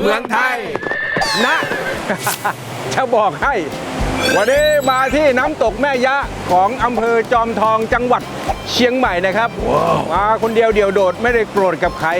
เมืองไทย นะ จะบอกให้ วันนี้มาที่น้ำตกแม่ยะของอำเภอจอมทองจังหวัดเชียงใหม่นะครับ มาคนเดียวเดียวโดดไม่ได้โกรธกับใคร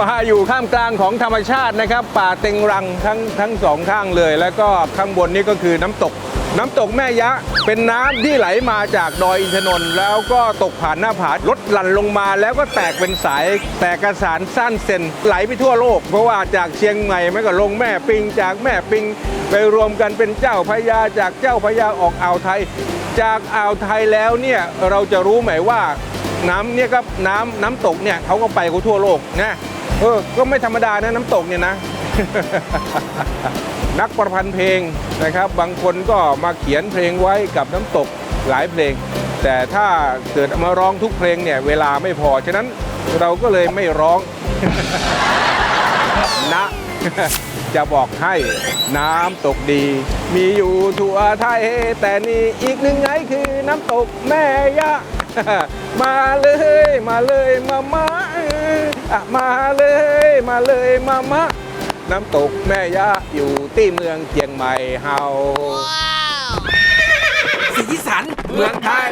มาอยู่ข้ามกลางของธรรมชาตินะครับ ป่าเต็งรังทั้งทั้งสองข้างเลย แล้วก็ข้างบนนี่ก็คือน้ำตก น้ำตกแม่ยะเป็นน้ำที่ไหลมาจากดอยอินทนนท์แล้วก็ตกผ่านหน้าผาลดหลั่นลงมาแล้วก็แตกเป็นสายแตกกระสานสั้นเซนไหลไปทั่วโลก เพราะว่าจากเชียงใหม่มันก็ลงแม่ปิงจากแม่ปิงไปรวมกันเป็นเจ้าพระยาจากเจ้าพระยาออกอ่าวไทย จากอ่าวไทยแล้วเนี่ยเราจะรู้ไหมว่าน้ำเนี่ยก็น้ำน้ำตกเนี่ยเขาก็ไปเขาทั่วโลกนะเออก็ไม่ธรรมดานะน้ำตกเนี่ยนะ นักประพันธ์เพลงนะครับ บางคนก็มาเขียนเพลงไว้กับน้ำตกหลายเพลง แต่ถ้าเกิดมาร้องทุกเพลงเนี่ยเวลาไม่พอ ฉะนั้นเราก็เลยไม่ร้องนะจะบอกให้น้ำตกดี มีอยู่ทั่วไทย แต่นี่อีกหนึ่งไงคือน้ำตกแม่ยะ มาเลยมาเลยมามาอะมาเลยมาเลยมามา น้ำตกแม่ยะอยู่ที่เมืองเชียงใหม่เฮาสีสันเมืองไทย